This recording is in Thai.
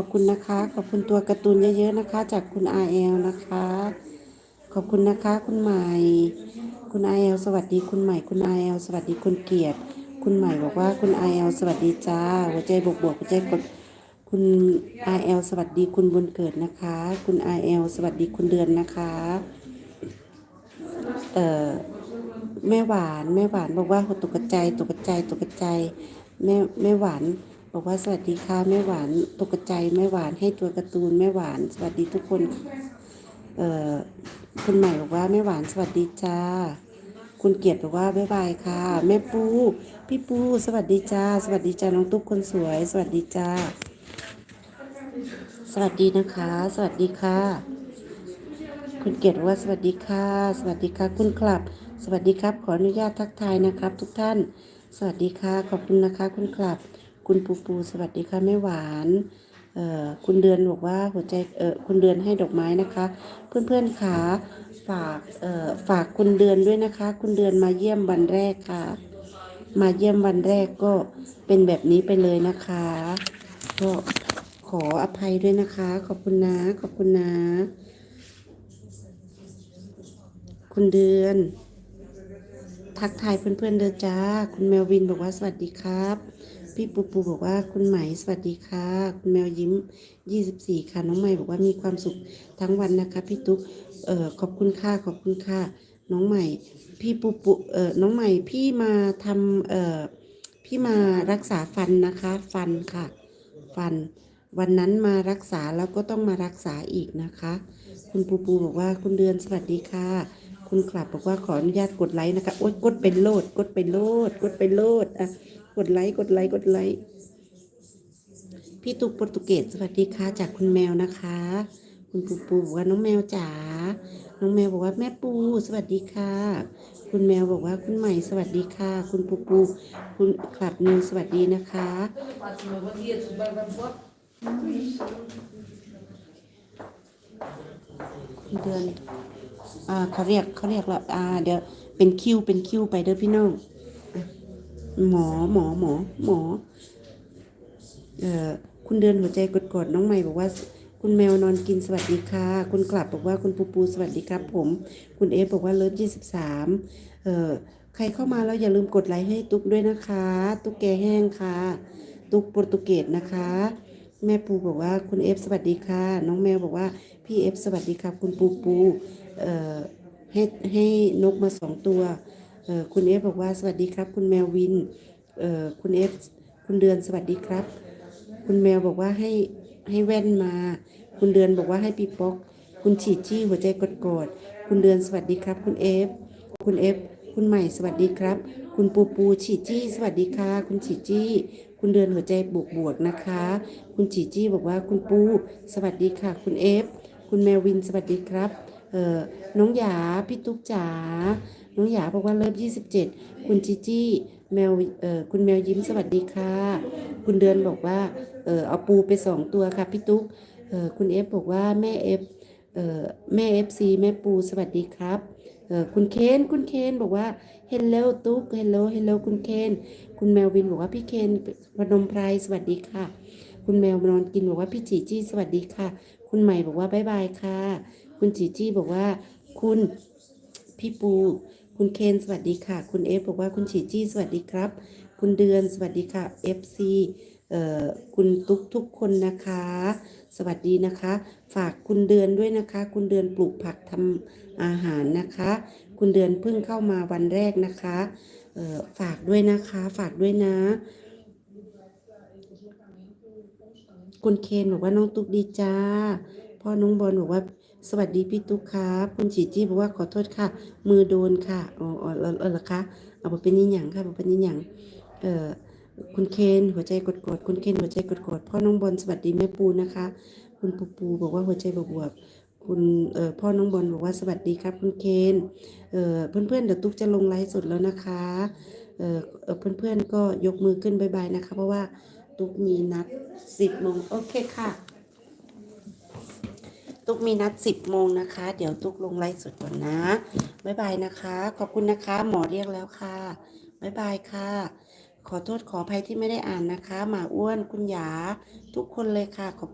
อบคุณนะคะ ขอบคุณตัวการ์ตูนเยอะๆนะคะ จากคุณ RL นะคะ ขอบคุณนะคะ คุณใหม่ คุณ RL สวัสดีคุณใหม่ คุณ RL สวัสดีคุณเกียรติ คุณใหม่บอกว่าคุณ RL สวัสดีจ้า หัวใจบวกบวกหัวใจกด คุณ RL สวัสดีคุณบุญเกิดนะคะ คุณ RL สวัสดีคุณเดือนนะคะ เอ่อแม่หวานแม่หวานบอกว่าตกใจตกใจตกใจแม่แม่หวาน บอกว่าสวัสดีค่ะแม่หวานตกใจแม่หวานให้ตัวการ์ตูนแม่หวาน สวัสดีทุกคนเอ่อคุณใหม่บอกว่าแม่หวานสวัสดีจ้า คุณเกียรติบอกว่าบ๊ายบายค่ะ แม่ปูพี่ปูสวัสดีจ้า สวัสดีจ้าน้องตุ๊กคนสวย สวัสดีจ้า สวัสดีนะคะ สวัสดีค่ะ คุณเกียรติบอกว่าสวัสดีค่ะ สวัสดีค่ะ คุณคลับ สวัสดีครับ ขออนุญาตทักทายนะครับ ทุกท่าน สวัสดีค่ะ ขอบคุณนะคะ คุณคลับ คุณปูปูสวัสดีค่ะแม่หวานเอ่อคุณเดือนบอกว่าหัวใจเอ่อคุณเดือนให้ดอกไม้นะคะ เพื่อนๆขาฝากเอ่อฝากคุณเดือนด้วยนะคะ คุณเดือนมาเยี่ยมวันแรกค่ะ มาเยี่ยมวันแรกก็เป็นแบบนี้ไปเลยนะคะ ก็ขออภัยด้วยนะคะ ขอบคุณนะขอบคุณนะ คุณเดือน ทักทายเพื่อนๆเด้อจ้า คุณแมววินบอกว่าสวัสดีครับ พี่ปูปูบอกว่าคุณไหมสวัสดีค่ะ คุณแมวยิ้ม 24 ค่ะน้องใหม่บอกว่ามีความสุขทั้งวันนะคะพี่ตุ๊กเอ่อขอบคุณค่ะขอบคุณค่ะน้องใหม่ พี่ปูปูเอ่อน้องใหม่พี่มาทำเอ่อพี่มารักษาฟันนะคะ ฟันค่ะ ฟัน วันนั้นมารักษาแล้วก็ต้องมารักษาอีกนะคะ คุณปูปูบอกว่าคุณเดือนสวัสดีค่ะ คุณกลับบอกว่าขออนุญาตกดไลค์นะคะโอ๊ยกดเป็นโลด กดเป็นโลด กดเป็นโลดอะ กดไลค์ กดไลค์ กดไลค์ พี่ตุกโปรตุเกสสวัสดีค่ะ จากคุณแมวนะคะ คุณปูปูบอกว่าน้องแมวจ๋า น้องแมวบอกว่าแม่ปูสวัสดีค่ะ คุณแมวบอกว่าคุณใหม่สวัสดีค่ะ คุณปูปู คุณกลับนิวสวัสดีนะคะ เดือน อ่าเขาเรียกเขาเรียกแล้วอ่าเดี๋ยวเป็นคิวเป็นคิวไปเด้อพี่น้อง หมอหมอหมอหมอเอ่อคุณเดือนหัวใจกดๆน้องใหม่บอกว่า คุณแมวนอนกินสวัสดีค่ะ คุณกลับบอกว่าคุณปูปูสวัสดีครับผม คุณเอฟบอกว่าเลิฟยี่สิบสามเอ่อใครเข้ามาแล้วอย่าลืมกดไลค์ให้ตุ๊กด้วยนะคะ ตุ๊กแกแห้งค่ะ ตุ๊กโปรตุเกสนะคะแม่ปูบอกว่าคุณเอฟสวัสดีค่ะ น้องแมวบอกว่าพี่เอฟสวัสดีครับ คุณปูปูเอ่อให้ให้นกมาสองตัว คุณเอฟบอกว่าสวัสดีครับ คุณแมววินคุณเอฟคุณเดือนสวัสดีครับ คุณแมวบอกว่าให้ให้แว่นมา คุณเดือนบอกว่าให้ปีป๊อก คุณฉีดจี้หัวใจกดกดคุณเดือนสวัสดีครับ คุณเอฟคุณเอฟคุณใหม่สวัสดีครับ คุณปูปูฉีดจี้ สวัสดีค่ะ คุณฉีดจี้ คุณเดือนหัวใจบวกบวกนะคะ คุณฉีดจี้บอกว่าคุณปู สวัสดีค่ะ คุณเอฟคุณแมววินสวัสดีครับ เออน้องหยาพี่ตุ๊กจ๋าน้องหยาบอกว่าเลิฟ27คุณจีจี้แมวเออคุณแมวยิ้มสวัสดีค่ะ คุณเดือนบอกว่าเออเอาปูไปสองตัวค่ะพี่ตุ๊กเออคุณเอฟบอกว่าแม่เอฟเออแม่เอฟซีแม่ปูสวัสดีครับเออคุณเคนคุณเคนบอกว่าเฮลโลตุ๊กเฮลโลเฮลโลคุณเคนคุณแมววินบอกว่าพี่เคนพนมไพรสวัสดีค่ะ คุณแมวนอนกินบอกว่าพี่จีจี้สวัสดีค่ะ คุณใหม่บอกว่าบายบายค่ะ คุณจีจี้บอกว่า คุณพี่ปู คุณเคนสวัสดีค่ะ คุณเอฟบอกว่าคุณจีจี้สวัสดีครับ คุณเดือนสวัสดีค่ะ FC เอ่อคุณตุ๊กทุกคนนะคะ สวัสดีนะคะ ฝากคุณเดือนด้วยนะคะ คุณเดือนปลูกผักทำอาหารนะคะ คุณเดือนเพิ่งเข้ามาวันแรกนะคะเอ่อฝากด้วยนะคะ ฝากด้วยนะ คุณเคนบอกว่าน้องตุ๊กดีจ้า พ่อน้องบอลบอกว่า สวัสดีพี่ตุ๊กครับคุณจีจี้บอกว่าขอโทษค่ะ มือโดนค่ะอ๋ออ๋อเออเออหรอคะเอาบอกเป็นยี่หยังค่ะบอกเป็นยี่หยังเอ่อคุณเคนหัวใจกดกดๆคุณเคนหัวใจกดกดๆพ่อน้องบอลสวัสดีแม่ปูนะคะ คุณปูปูบอกว่าหัวใจบวกบวกๆคุณเอ่อพ่อน้องบอลบอกว่าสวัสดีครับ คุณเคนเอ่อเพื่อนๆเดี๋ยวตุ๊กจะลงไลฟ์สดแล้วนะคะเอ่อเอ่อเพื่อนๆก็ยกมือขึ้นบายบายนะคะ เพราะว่า ตุกมีนัดสิบโมงโอเคค่ะ ตุกมีนัดสิบโมงนะคะ เดี๋ยวตุกลงไลฟ์สดก่อนนะบายบายนะคะ ขอบคุณนะคะ หมอเรียกแล้วค่ะบายบายค่ะ ขอโทษขออภัยที่ไม่ได้อ่านนะคะ หมาอ้วนคุณหยา ทุกคนเลยค่ะขอบ